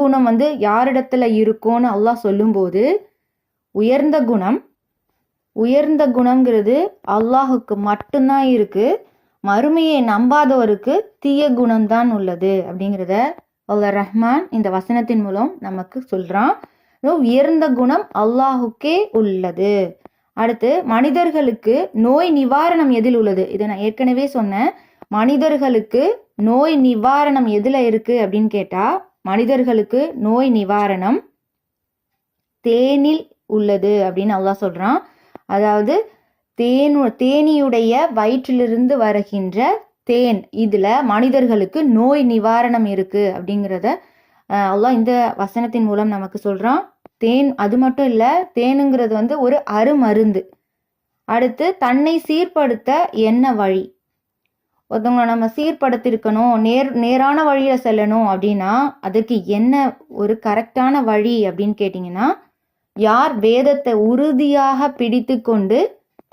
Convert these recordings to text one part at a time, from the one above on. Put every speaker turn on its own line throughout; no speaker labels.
குணம் வந்து யாரிடத்துல இருக்கும்னு அல்லாஹ் சொல்லும்போது உயர்ந்த குணம் உயர்ந்த குணங்கிறது அல்லாஹுக்கு மட்டும்தான் இருக்கு மறுமையை நம்பாதவருக்கு தீய குணம்தான் உள்ளது அப்படிங்கிறத அல்ல ரஹ்மான் இந்த வசனத்தின் மூலம் நமக்கு சொல்றான். உயர்ந்த குணம் அல்லாஹுக்கே உள்ளது. அடுத்து மனிதர்களுக்கு நோய் நிவாரணம் எதில் உள்ளது? இதை நான் ஏற்கனவே சொன்னேன். மனிதர்களுக்கு நோய் நிவாரணம் எதில் இருக்கு அப்படின்னு கேட்டா மனிதர்களுக்கு நோய் நிவாரணம் தேனில் உள்ளது அப்படின்னு அவ்வளோ சொல்கிறான் அதாவது தேனு தேனியுடைய வயிற்றிலிருந்து வருகின்ற தேன் இதில் மனிதர்களுக்கு நோய் நிவாரணம் இருக்குது அப்படிங்கிறத அஹ், அல்லாஹ் இந்த வசனத்தின் மூலம் நமக்கு சொல்கிறான் தேன் அது மட்டும் இல்லை தேனுங்கிறது வந்து ஒரு அருமருந்து. அடுத்து தன்னை சீர்படுத்த என்ன வழி? ஒருத்தவங்களை நம்ம சீர்படுத்திருக்கணும் நேர் நேரான வழியில் செல்லணும் அப்படின்னா அதுக்கு என்ன ஒரு கரெக்டான வழி அப்படின்னு கேட்டிங்கன்னா யார் வேதத்தை உறுதியாக பிடித்து கொண்டு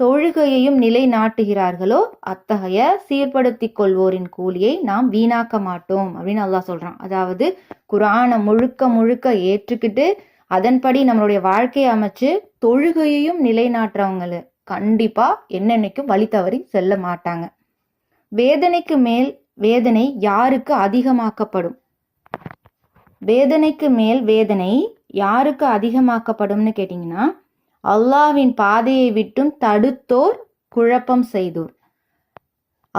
தொழுகையையும் நிலைநாட்டுகிறார்களோ அத்தகைய சீர்படுத்தி கொள்வோரின் கூலியை நாம் வீணாக்க மாட்டோம் அப்படின்னு அல்லாஹ் சொல்கிறான் அதாவது குரானை முழுக்க முழுக்க ஏற்றுக்கிட்டு அதன்படி நம்மளுடைய வாழ்க்கையை அமைச்சு தொழுகையையும் நிலைநாட்டுறவங்கள கண்டிப்பாக என்னென்னைக்கும் வழி தவறி செல்ல மாட்டாங்க. வேதனைக்கு மேல் வேதனை யாருக்கு அதிகமாக்கப்படும்? வேதனைக்கு மேல் வேதனை யாருக்கு அதிகமாக்கப்படும்னு கேட்டிங்கன்னா அல்லாவின் பாதையை விட்டும் தடுத்தோர் குழப்பம் செய்தோர்.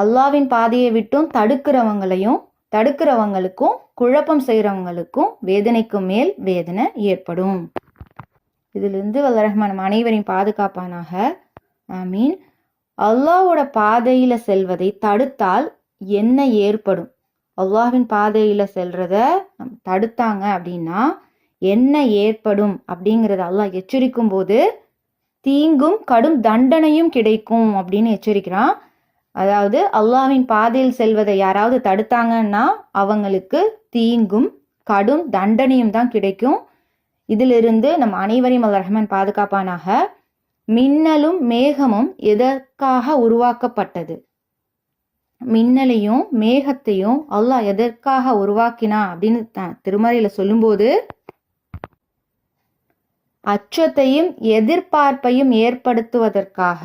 அல்லாவின் பாதையை விட்டும் தடுக்கிறவங்களையும் தடுக்கிறவங்களுக்கும் குழப்பம் செய்கிறவங்களுக்கும் வேதனைக்கு மேல் வேதனை ஏற்படும். இதிலிருந்து வல்ல ரஹ்மான் பாதுகாப்பானாக. ஐ மீன் அல்லாவோட பாதையில செல்வதை தடுத்தால் என்ன ஏற்படும்? அல்லாவின் பாதையில செல்றத தடுத்தாங்க அப்படின்னா என்ன ஏற்படும் அப்படிங்கிறத அல்லாஹ் எச்சரிக்கும் போது தீங்கும் கடும் தண்டனையும் கிடைக்கும் அப்படின்னு எச்சரிக்கிறான். அதாவது அல்லாவின் பாதையில் செல்வதை யாராவது தடுத்தாங்கன்னா அவங்களுக்கு தீங்கும் கடும் தண்டனையும் தான் கிடைக்கும். இதிலிருந்து நம் அனைவரையும் அல்ல ரஹ்மான் பாதுகாப்பானாக. மின்னலும் மேகமும் எதற்காக உருவாக்கப்பட்டது? மின்னலையும் மேகத்தையும் அல்லாஹ் எதற்காக உருவாக்கினா அப்படின்னு திருமறையில சொல்லும்போது அச்சத்தையும் எதிர்பார்ப்பையும் ஏற்படுத்துவதற்காக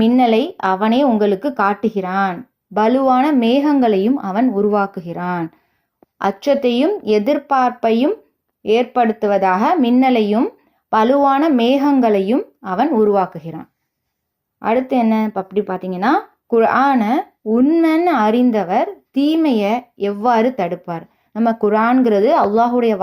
மின்னலை அவனே உங்களுக்கு காட்டுகிறான். வலுவான மேகங்களையும் அவன் உருவாக்குகிறான். அச்சத்தையும் எதிர்பார்ப்பையும் ஏற்படுத்துவதாக மின்னலையும் பலுவான மேகங்களையும் அவன் உருவாக்குகிறான். அடுத்து என்ன? அப்படி பார்த்தீங்கன்னா குரான உண்மைன்னு அறிந்தவர் தீமையை எவ்வாறு தடுப்பார்? நம்ம குரான்கிறது அல்லாஹுடைய